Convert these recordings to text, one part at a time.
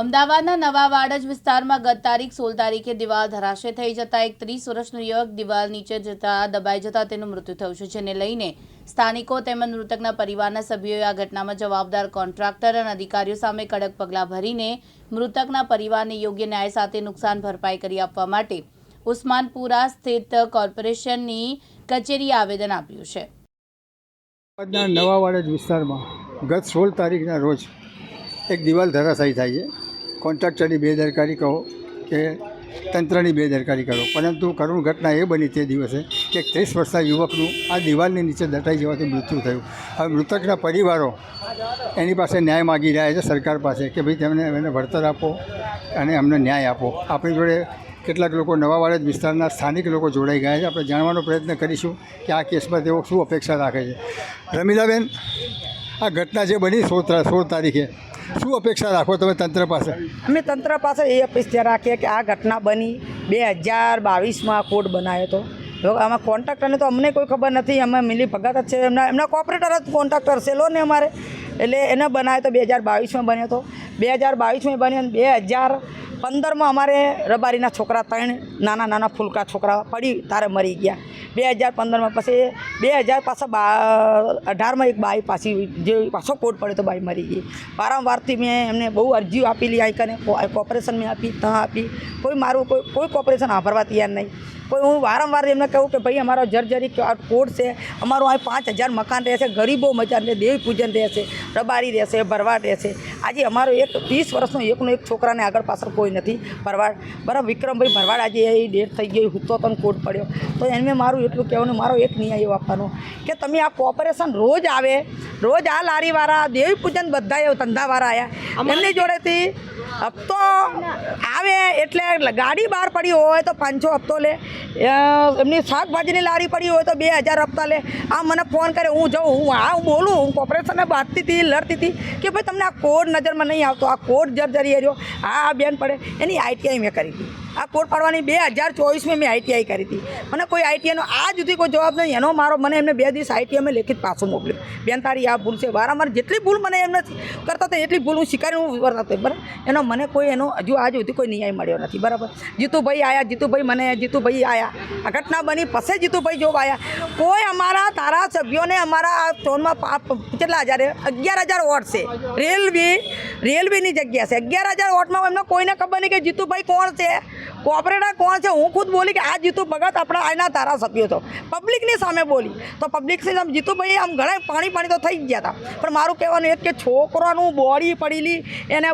અમદાવાદના નવા વાડજ વિસ્તારમાં ગત તારીખ સોળ તારીખે દિવાલ ધરાશે. થઈ જતા એક ત્રીસ વર્ષનો યુવક દિવાલ નીચે જતા દબાઈ જતા તેનું મૃત્યુ થયું છે, જેને લઈને સ્થાનિકો તેમજ મૃતકના પરિવારના સભ્યોએ આ ઘટનામાં જવાબદાર કોન્ટ્રાક્ટર અને અધિકારીઓ સામે કડક પગલાં ભરીને મૃતકના પરિવારને યોગ્ય ન્યાય સાથે નુકસાન ભરપાઈ કરી આપવા માટે ઉસ્માનપુરા સ્થિત કોર્પોરેશનની કચેરીએ આવેદન આપ્યું છે. નવા વાડજ વિસ્તારમાં ગત સોળ તારીખના રોજ એક દિવાલ ધરાશાયી થાય છે. કોન્ટ્રાક્ટરની બેદરકારી કહો કે તંત્રની બેદરકારી કરો. પરંતુ કરુણ ઘટના એ બની તે દિવસે કે ત્રીસ વર્ષના યુવકનું આ દિવાલની નીચે દટાઈ જવાથી મૃત્યુ થયું. હવે મૃતકના પરિવારો એની પાસે ન્યાય માગી રહ્યા છે સરકાર પાસે કે ભાઈ તેમને એને વળતર આપો અને અમને ન્યાય આપો. આપણી જોડે કેટલાક લોકો નવા વાડજ વિસ્તારના સ્થાનિક લોકો જોડાઈ ગયા છે. આપણે જાણવાનો પ્રયત્ન કરીશું કે આ કેસમાં તેઓ શું અપેક્ષા રાખે છે. રમીલાબેન, આ ઘટના જે બની સોળ સોળ તારીખે શું અપેક્ષા રાખો તમે તંત્ર પાસે? અમે તંત્ર પાસે એ અપેક્ષા રાખીએ કે આ ઘટના બની. બે હજાર બાવીસમાં કોડ બનાવ્યો હતો. જો આમાં કોન્ટ્રાક્ટરને તો અમને કોઈ ખબર નથી. અમે મિલી ભગત જ છે. એમના એમના કોઓપરેટર જ કોન્ટ્રાક્ટર છે લોને અમારે. એટલે એને બનાવ્યો તો બે હજાર બાવીસમાં બન્યો હતો. બે હજાર બાવીસમાં બન્યો બે હજાર પંદરમાં અમારે રબારીના છોકરા ત્રણ, નાના નાના ફૂલકા છોકરા પડી, તારે મરી ગયા. બે હજાર પંદરમાં પછી બે હજાર પાછા બા, અઢારમાં એક બાઈ પાછી, જે પાછો કોટ પડ્યો તો બાઈ મરી ગઈ. વારંવારથી મેં એમને બહુ અરજીઓ આપેલી અહીં કને કોર્પોરેશન મેં આપી ત્યાં આપી. કોઈ મારું, કોઈ કોઈ કોર્પોરેશન આભરવા તૈયાર નહીં. કોઈ, હું વારંવાર એમને કહું કે ભાઈ, અમારો જર્જરી કોડ છે, અમારું અહીં પાંચ હજાર મકાન રહેશે, ગરીબો રહે, દેવી પૂજન રહેશે, રબારી રહેશે, ભરવાડ રહેશે. આજે અમારો એક, ત્રીસ વર્ષનો એકનો એક છોકરાને આગળ પાછળ કોઈ નથી. ભરવાડ બરાબર વિક્રમભાઈ ભરવાડ આજે એ ડેટ થઈ ગઈ હુતો તો કોડ પડ્યો. તો એને મારું એટલું કહેવાનું મારો એક એવો આપવાનો. કે તમે આ કોર્પોરેશન રોજ આવે રોજ આ લારીવાળા દેવી પૂજન બધા એ ધંધાવાળા આવ્યા એમની જોડેથી હપ્તો આવે એટલે ગાડી બહાર પડી હોય તો પાંચસો હપ્તો લે. એમની શાકભાજીની લારી પડી હોય તો બે હજાર હપ્તા લે. આ મને ફોન કરે, હું જાઉં, હું આ હું બોલું, હું કોર્પોરેશનને બાંધતી હતી લડતી હતી કે ભાઈ તમને આ કોડ નજરમાં નહીં આવતો, આ કોડ જર્જરી રહ્યો. આ આ બેન પડે. એની આઈટીઆઈ મેં કરી હતી. આ કોડ પાડવાની બે હજાર ચોવીસમાં મેં આઈટીઆઈ કરી હતી. મને કોઈ આઈટીઆઈનો આ સુધી કોઈ જવાબ નહીં. એનો મારો, મને એમને બે દિવસ આઈટીઆઈ મેં લેખિત પાછું મોકલ્યું. બેન તારી આ ભૂલ છે. વારંવાર જેટલી ભૂલ મને એમને કરતા હતા એટલી ભૂલ હું સ્વીકારી, હું કરતા બરાબર? એનો મને કોઈ એનો હજુ આજ સુધી કોઈ ન્યાય મળ્યો નથી. બરાબર? જીતુભાઈ આવ્યા જીતુભાઈ મને જીતુભાઈ આવ્યા ઘટના બની પછી જીતુભાઈ જોબ આવ્યા કોઈ અમારા ધારાસભ્યોને અમારા આ ટોનમાં પા- કેટલા હજાર? અગિયાર હજાર વોટ છે. રેલવે, રેલવેની જગ્યા છે. અગિયાર હજાર વોટમાં એમને કોઈને ખબર નહીં કે જીતુભાઈ કોણ છે. કોઓપરેટર કોણ છે? હું ખુદ બોલી કે આ જીતુ ભગત આપણા આના ધારાસભ્યો છો પબ્લિકની સામે બોલી. તો પબ્લિકની સામે જીતુભાઈ આમ ઘણા પાણી પાણી તો થઈ જ ગયા હતા. પણ મારું કહેવાનું એક કે છોકરાનું બોડી પડેલી એને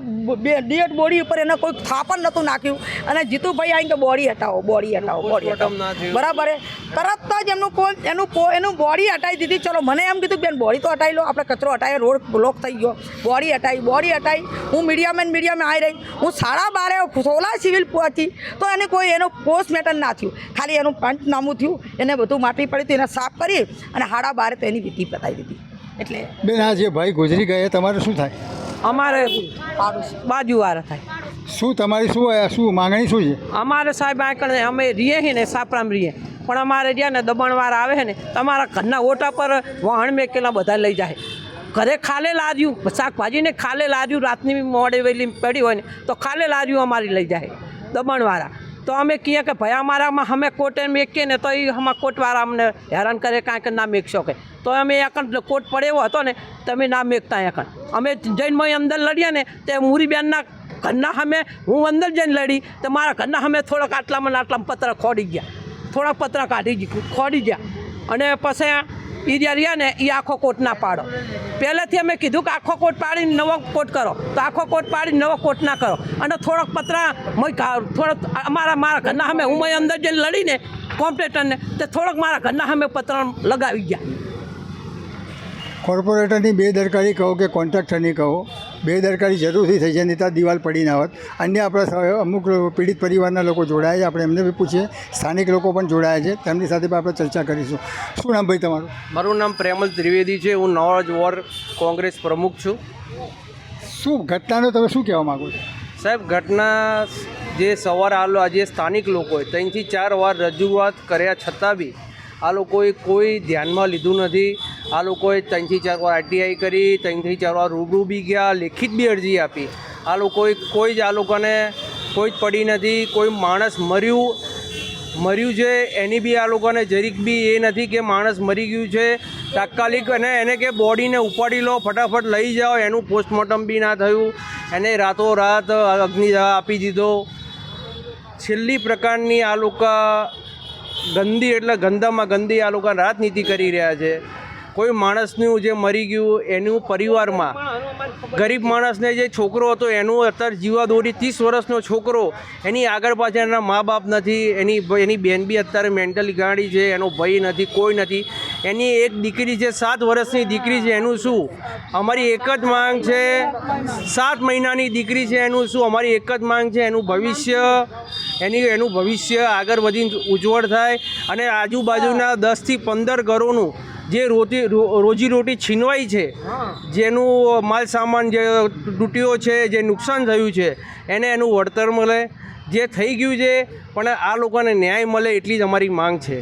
ડેડ બોડી ઉપર એને કોઈ થાપણ નહોતું નાખ્યું. અને જીતુભાઈ આવીને બોડી હટાવો બોડી હટાવો બોડી હટાવો. બરાબર તરત જ એમનું કોઈ એનું કો એનું બોડી હટાવી દીધી. ચલો મને એમ કીધું બેન બોડી તો હટાવી લો. આપણે કચરો હટાવી રોડ બ્લોક થઈ ગયો. બોડી હટાવી બોડી હટાવી હું મીડિયામેન મીડિયામાં આવી રહી. હું સાડા બારે સોલા સિવિલ પહોંચી. તો એને કોઈ એનું પોસ્ટમેટન ના થયું. ખાલી એનું પંચનામું થયું. એને બધું માટી પડી હતી એને સાફ કરી અને હાડા બારે તો એની વીતી પતાવી દીધી. એટલે બેન આ જે ભાઈ ગુજરી ગયા તમારે શું થાય? અમારે બાજુવાળા થાય. શું તમારી શું શું માંગણી શું છે? અમારે સાહેબ આ અમે રહીએ છીએ ને સાપરામ રહીએ. પણ અમારે જ્યાં ને દબાણવાર આવે છે ને તમારા ઘરના ઓટા પર વાહણ મેકેલા બધા લઈ જાય. ઘરે ખાલે લાર્યું શાકભાજીને ખાલે લાર્યું રાતની મોડે વહેલી પડી હોય ને તો ખાલે લાર્યું અમારી લઈ જાય. દમણવાળા. તો અમે કહીએ કે ભાઈ, અમારામાં અમે કોટે મેકીએ ને તો એ અમારા કોટવાળા અમને હેરાન કરે કાંઈક ના મેકશો કે તો અમે એકણ કોટ પડે એવો હતો ને, તમે ના મેકતા એકણ અમે જૈનમાં અંદર લડીએ ને, તે મુરીબેનના ઘરના અમે હું અંદર જઈને લડી, તો મારા ઘરના અમે થોડાક આટલામાં આટલામાં પત્ર ખોડી ગયા. થોડાક પત્ર કાઢી ખોડી ગયા. અને પછી ઈરિયા રહ્યા ને એ આખો કોટ ના પાડો. પહેલેથી અમે કીધું કે આખો કોટ પાડીને નવો કોટ કરો. તો આખો કોટ પાડીને નવો કોટ ના કરો. અને થોડોક પતરા મય થોડોક અમારા, મારા ઘરના સામે હું અંદર જઈને લડીને કોમ્પ્યુટરને તે થોડોક મારા ઘરના સામે પતરા લગાવી ગયા. કોર્પોરેટરની બેદરકારી કહો કે કોન્ટ્રાક્ટરની કહો? બેદરકારી જરૂરથી થઈ છે નહીં દિવાલ પડી ના હોત. અન્ય આપણા અમુક પીડિત પરિવારના લોકો જોડાયા છે આપણે એમને બી પૂછીએ. સ્થાનિક લોકો પણ જોડાયા છે તેમની સાથે પણ આપણે ચર્ચા કરીશું. શું નામ ભાઈ તમારું? મારું નામ પ્રેમલ ત્રિવેદી છે હું નવાજ વોર્ડ કોંગ્રેસ પ્રમુખ છું. શું ઘટનાનો તમે શું કહેવા માગો છો? સાહેબ ઘટના જે સવારે આ આજે સ્થાનિક લોકોએ ત્રણથી ચાર વાર રજૂઆત કર્યા છતાં બી આ લોકોએ કોઈ ધ્યાનમાં લીધું નથી. આ લોકોએ ત્રણથી ચાર વાર આરટીઆઈ કરી, ત્રણથી ચાર વાર રૂબરૂ બી ગયા, લેખિત બી અરજી આપી. આ લોકોએ કોઈ જ આ લોકોને કોઈ જ પડી નથી, કોઈ માણસ મર્યું મર્યું છે, એની બી આ લોકોને જરીક બી એ નથી કે માણસ મરી ગયું છે. તાત્કાલિક અને એને કે બોડીને ઉપાડી લો, ફટાફટ લઈ જાઓ, એનું પોસ્ટમોર્ટમ બી ના થયું. એને રાતોરાત અગ્નિ આપી દીધો. છેલ્લી પ્રકારની આ લોકો ગંદી એટલે ગંદામાં ગંદી આ લોકો રાજનીતિ કરી રહ્યા છે. કોઈ માણસનું જે મરી ગયું એનું પરિવારમાં ગરીબ માણસને જે છોકરો હતો, એનું અત્યારે જીવાદોરી ત્રીસ વર્ષનો છોકરો, એની આગળ પાછળ એના મા બાપ નથી, એની એની બેન બી અત્યારે મેન્ટલી ગાડી છે, એનો ભય નથી, કોઈ નથી. એની એક દીકરી છે, સાત વર્ષની દીકરી છે, એનું શું? અમારી એક જ માંગ છે, સાત મહિનાની દીકરી છે, એનું શું? અમારી એક જ માંગ છે, એનું ભવિષ્ય, એની, એનું ભવિષ્ય આગળ વધીને ઉજ્જવળ થાય. અને આજુબાજુના દસથી પંદર ઘરોનું જે રોજી રોજીરોટી છીનવાઈ છે જેનું માલ સામાન જે તૂટ્યો છે જે નુકસાન થયું છે એને એનું વળતર મળે. જે થઈ ગયું છે પણ આ લોકોને ન્યાય મળે એટલી જ અમારી માંગ છે.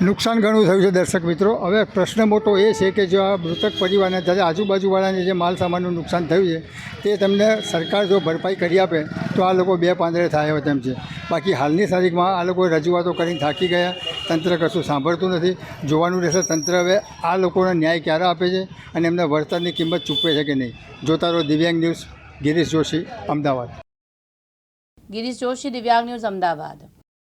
નુકસાન ઘણું થયું છે દર્શક મિત્રો. હવે પ્રશ્ન મોટો એ છે કે જો આ મૃતક પરિવારને જ્યારે આજુબાજુવાળાને જે માલ સામાનનું નુકસાન થયું છે, તે તમને સરકાર જો ભરપાઈ કરી આપે, તો આ લોકો બે પાંદડે થાય હોય તેમ છે. બાકી હાલની તારીખમાં આ લોકો રજૂઆતો કરીને થાકી ગયા. તંત્ર કશું સાંભળતું નથી. જોવાનું રહેશે તંત્ર હવે આ લોકોને ન્યાય ક્યારે આપે છે અને એમને વળતરની કિંમત ચૂકવે છે કે નહીં. જોતા રહો દિવ્યાંગ ન્યૂઝ, ગિરીશ જોશી, અમદાવાદ. ગિરીશ જોશી, દિવ્યાંગ ન્યૂઝ, અમદાવાદ.